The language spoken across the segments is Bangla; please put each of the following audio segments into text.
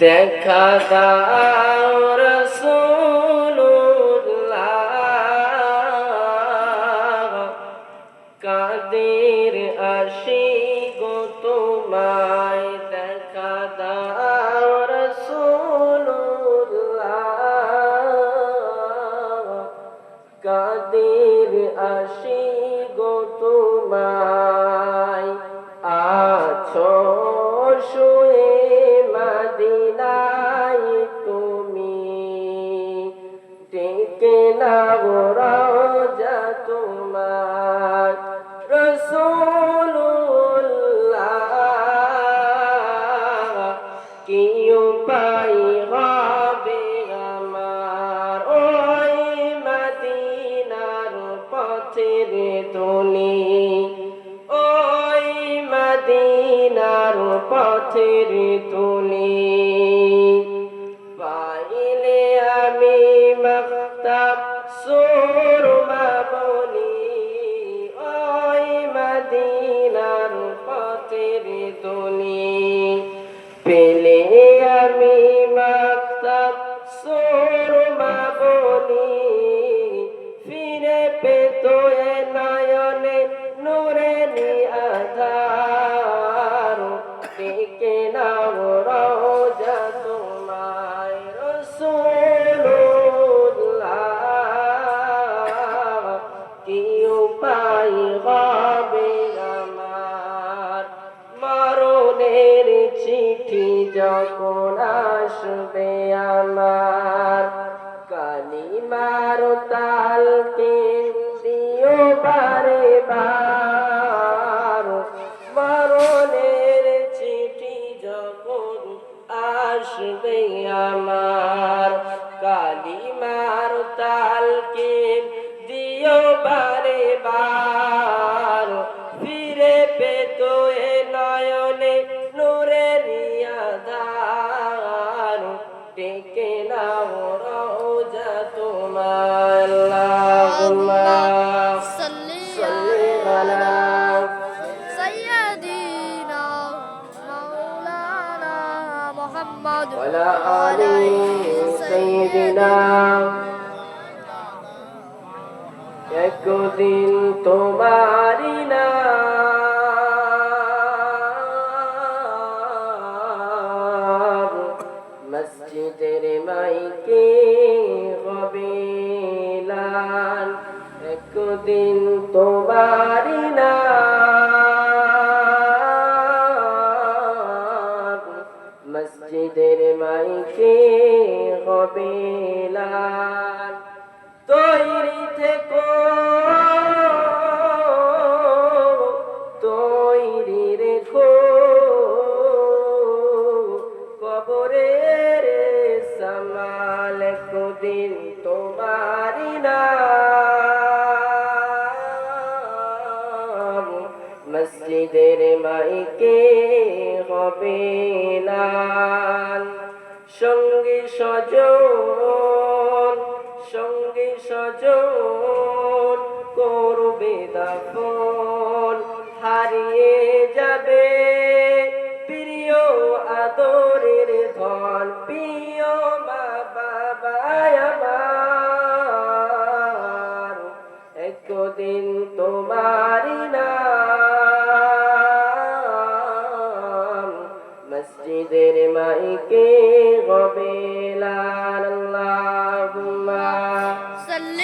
দেখা দাও রসুল্লাহ কাদের আসি গো দেখা দাও রসুল্লাহ কাদের আসি গো তোমায় মদিনার পথের তুলি আসবে আমার কালিমার তালকে দিও বারে বার। ফিরে পেত এ নয়নে নূরে আধার ডেকে নাও রোজা তোমার। মুহাম্মদ ওয়ালা سيدنا একদিন তোমারি না মসজিদের সজন সঙ্গী সজন করবে দাফন। হারিয়ে যাবে প্রিয় আদরের ধন। প্রিয় মা বাবা আমার, একদিন তোমারি নাম। মসজিদের মাইকে হবে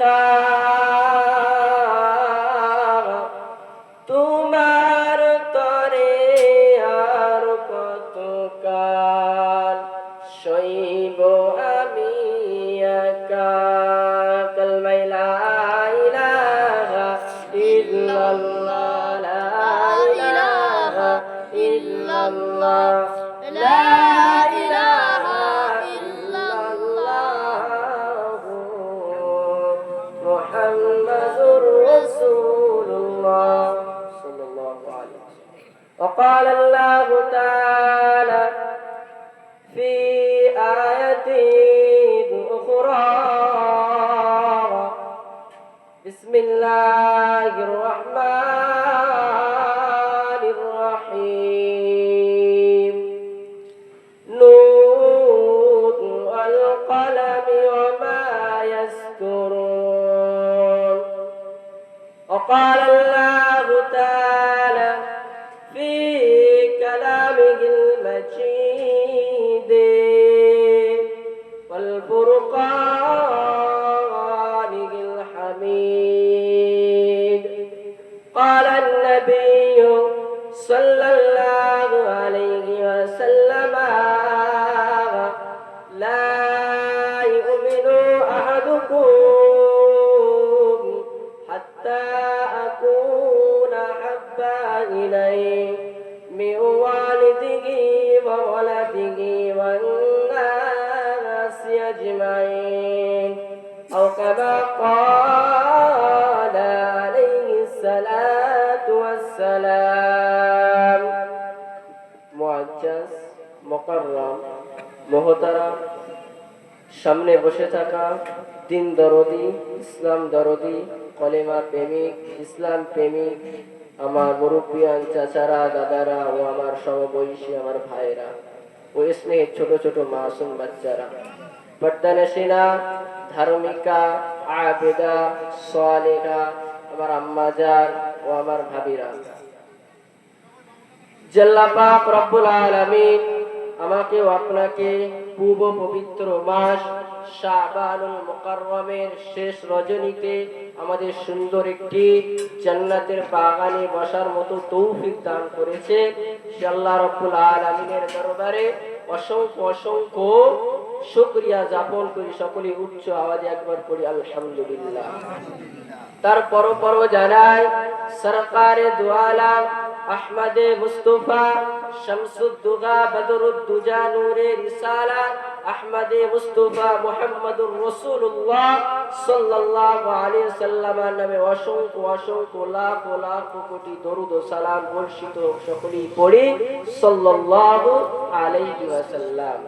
সার তোমার তরে আর কত কাল শৈব আমি একা? কলমাইলা ইল্লাল্লাহ ইল্লাল্লাহ লা ইলাহা وقال الله تعالى في آية أخرى بسم الله الرحمن أكون أحب إليه من والده وولده والناس أجمعين. أو كما قال عليه الصلاة والسلام. معجز مقرم محترم সামনে বসে থাকা দিন দরদি, ইসলাম দরদি, কলেমা প্রেমিক, ইসলাম প্রেমিক, আমার মুরব্বিয়ান চাচারা, দাদারা ও আমার সমবয়সী আমার ভাইরা ও স্নেহের ছোট ছোট মাসুম বাচ্চারা। ধার্মিকা, আবেদা আমার আম্মাজার ও আমার ভাবিরা। আলামিন আমাকে ও আপনাকে পূর্ব পবিত্র মাস শাবানুল মুকাররমের শেষ রজনীতে আমাদের সুন্দর একটি জান্নাতের বাগানে বসার মতো তৌফিক দান করেছে। সে আল্লাহ রব্বুল আলামিনের দরবারে অসংখ্য অসংখ্য শুকরিয়া যাপন করি সকলে উচ্চ আওয়াজে একবার পড়ি, আলহামদুলিল্লাহ। তার পর পর জানাই, সরকারে দুয়ালাম আহমদে মুস্তফা শামসুদ্দুগা বদরুদ্দুজা নূরে রিসালাত আহমদে মুস্তফা মুহাম্মদুর রাসূলুল্লাহ সাল্লাল্লাহু আলাইহি সাল্লামের নামে অসংখ্য অসংখ্য লাখ লাখ কোটি দরুদ ও সালাম বর্ষিত সকলেই পড়ি সাল্লাল্লাহু আলাইহি ওয়াসাল্লাম।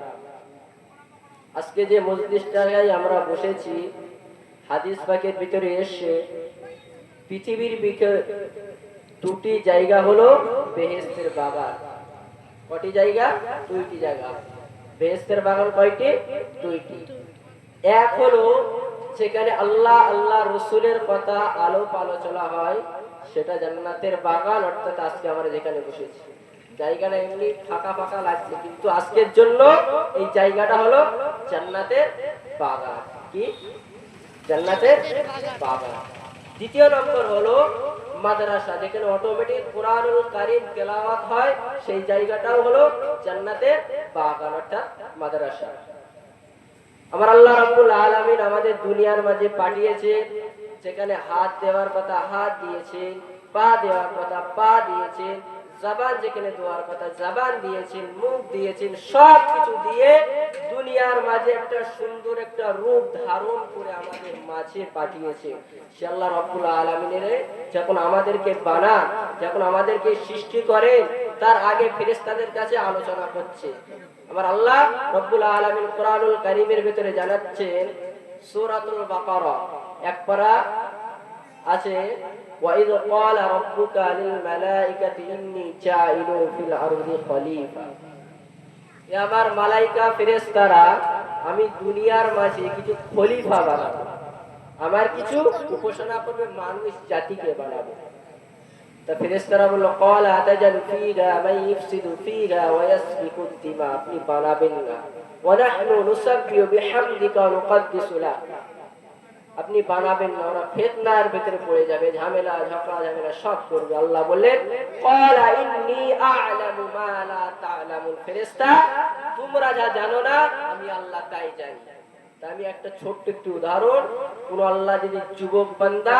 আজকে যে মসজিদটায় আমরা বসেছি, হাদিস পাকের ভিতরে এসে পৃথিবীর দুটি জায়গা হলো বেহেস্তের বাগান। কটি জায়গা? দুইটি জায়গা। বেহেস্তের বাগান কয়টি? দুইটি। এক হলো সেখানে আল্লাহ আল্লাহ রসুলের কথা আলোপ আলোচনা হয়, সেটা জান্নাতের বাগান, অর্থাৎ আজকে আমরা যেখানে বসেছি। জায়গাটা এমনি ফাঁকা ফাঁকা লাগছে, কিন্তু আজকের জন্য এই জায়গাটা হলো জান্নাতের বাগান। কি? জান্নাতের বাগান। দ্বিতীয় নম্বর হলো মাদ্রাসা, যেখানে অটোমেটিক কোরআনুল কারিম তেলাওয়াত হয়, সেই জায়গাটাও হলো জান্নাতের বাগান অর্থাৎ মাদ্রাসা। আমার আল্লাহ রাব্বুল আলামিন আমাদের দুনিয়ার মাঝে পাঠিয়েছে, যেখানে হাত দেওয়ার কথা হাত দিয়েছে, পা দেওয়ার কথা পা দিয়েছেন জবান যেখানে দেওয়ার কথা, জবান দিয়েছেন, মুখ দিয়েছেন সব কিছু দিয়ে দুনিয়ার মাঝে একটা সুন্দর একটা রূপ ধারণ করে আমাদের মাঝে পাঠিয়েছে। সে আল্লাহ রব্বুল আলমিনের, যখন আমাদেরকে বানান, যখন আমাদেরকে সৃষ্টি করে তার আগে ফেরেস্তাদের কাছে আলোচনা করছে। আমার আল্লাহ রব্বুল আলমিন কোরআনুল কারিমের ভিতরে জানাচ্ছেন, সূরাতুল বাকারা, এক পারা আছে وَإِذْ قَالَ رَبُّكَ لِلْمَلَائِكَةِ إِنِّي جَاعِلٌ فِي الْأَرْضِ خَلِيفَةً এ আমার মালাইকা ফেরেশতারা আমি দুনিয়ার মাঝে কিছু খলিফা বানাবো আমার কিছু উপাসনা করবে মানুষ জাতিকে বানাবো তা ফেরেশতারা বলল قال أتجعل فيها من يفسد فيها ويسفك الدماء আপনি বানাবেন না ونحن نسبح بحمدك ونقدس لك আপনি বানাবেন না, ওরা ফেতনার ভেতরে পড়ে যাবে, ঝামেলা ঝগড়া ঝামেলা সব করবে। আল্লাহ বললেন তোমরা যা জানো না, আমি আল্লাহ তাই জানি। আমি একটা ছোট্ট একটি উদাহরণ, কোন আল্লাহ যদি যুবক বান্দা,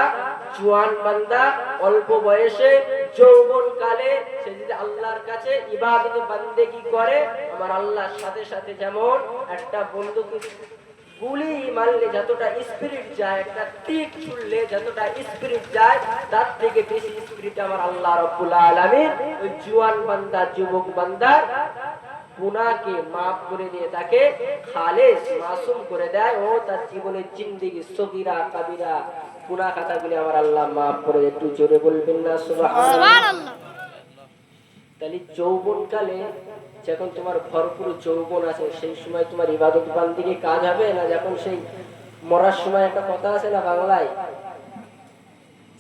জুয়ান বান্দা, অল্প বয়সে যৌবন কালে সে যদি আল্লাহর কাছে ইবাদত বান্দেগি করে? আমার আল্লাহর সাথে সাথে যেমন একটা বন্ধুকে গুলি মারলে যতটা স্পিরিট যায় একটা তীর ছুড়লে যতটা স্পিরিট যায় তার থেকে বেশি স্পিরিট আমার আল্লাহ রব্বুল আলামিন। ওই জুয়ান বান্দা যুবক বান্দা গুনাহকে মাফ করে দিয়ে তাকে খালেস মাসুম করে দেয়। ও তার জীবনের জিন্দেগি সগিরা কাবিরা গুনাহ খাতাগুলি আমার আল্লাহ মাফ করে দেয়। একটু জোরে বলবেন না সুবহানাল্লাহ। তাহলে যৌবন কালে যখন তোমার ভরপুর যৌবন আছে, সেই সময় তোমার ইবাদত বান্দিকে কাজ হবে না? যখন সেই মরার সময় একটা কথা আছে না বাংলায়?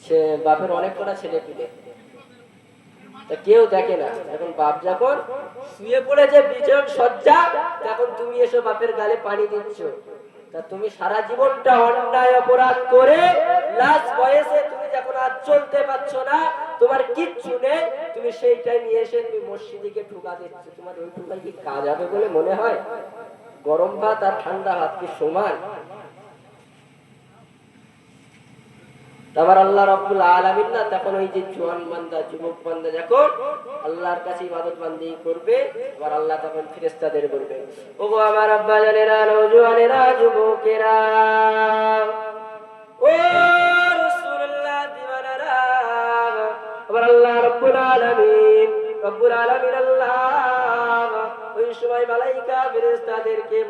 সে বাপের অনেক কটা ছেলে পিলে। তা কেউ দেখে না। এখন বাপ যখন শুয়ে পড়েছে বিজয় সজ্জা, তখন তুমি এসে বাপের গালে পানি দিচ্ছ। তা তুমি সারা জীবনটা অন্যায় অপরাধ করে লাস্ট বয়সে তুমি যখন আর চলতে পারছ না, তোমার কিচ্ছু নেই, তুমি সেইটাই নিয়ে এসে তুমি মসজিদিকে ঠুকা দিচ্ছ। তোমার ওই কি কাজ হবে বলে মনে হয়? গরম ভাত আর ঠান্ডা ভাত কি সমান? তারপর আল্লাহ আলামিন না তখন ওই যে জোয়ান বান্দা, যুবক বান্দা যখন আল্লাহর কাছে ইবাদত বান্দি করবে, আবার আল্লাহ তখন বলবে আমার আব্বা জানেরা যুবকেরা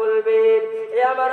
বলবেন, এ আমার